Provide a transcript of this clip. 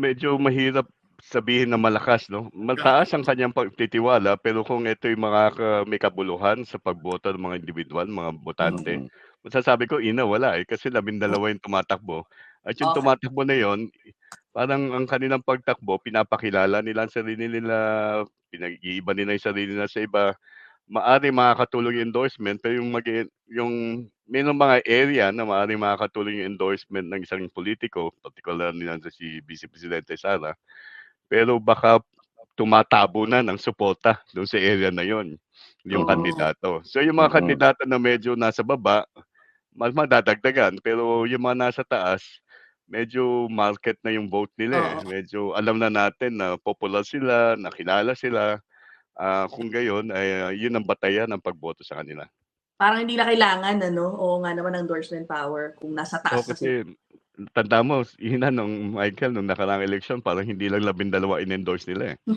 medyo mahirap sabihin na malakas 'no, mataas ang kanyang pagtitiwala pero kung ito'y mga ka may kabuluhan sa pagboto ng mga indibidwal, mga botante, Mm. masasabi ko, ina wala, eh, kasi Hmm. 12 yung tumatakbo at yung Okey. tumatakbo na yun, parang ang kanilang pagtakbo pinapakilala nila ang sarili nila, pinag-iiba nila yung sarili nila sa iba. Maaaring makakatulong yung endorsement pero yung mag-e yung merong mga area na maaaring makakatulong yung endorsement ng isang pulitiko, partikular na si Vice Presidente Sara, pero baka tumatabo na ng suporta dun sa area na yun, yung Oo. kandidato. So yung mga Mm. kandidato na medyo nasa baba, mas madadagdagan pero yung mga nasa taas, medyo market na yung vote nila, eh, medyo alam na natin na popular sila, na kilala sila, ah, kung gayon ay yun ang batayan ng pagboto sa kanila. Parang hindi na kailangan ano, oo nga naman ng endorsement power kung nasa taas sila. kasi tandaan mo, yun na nung Michael nung nakaraang eleksyon parang hindi lang 12 in-endorse nila, eh.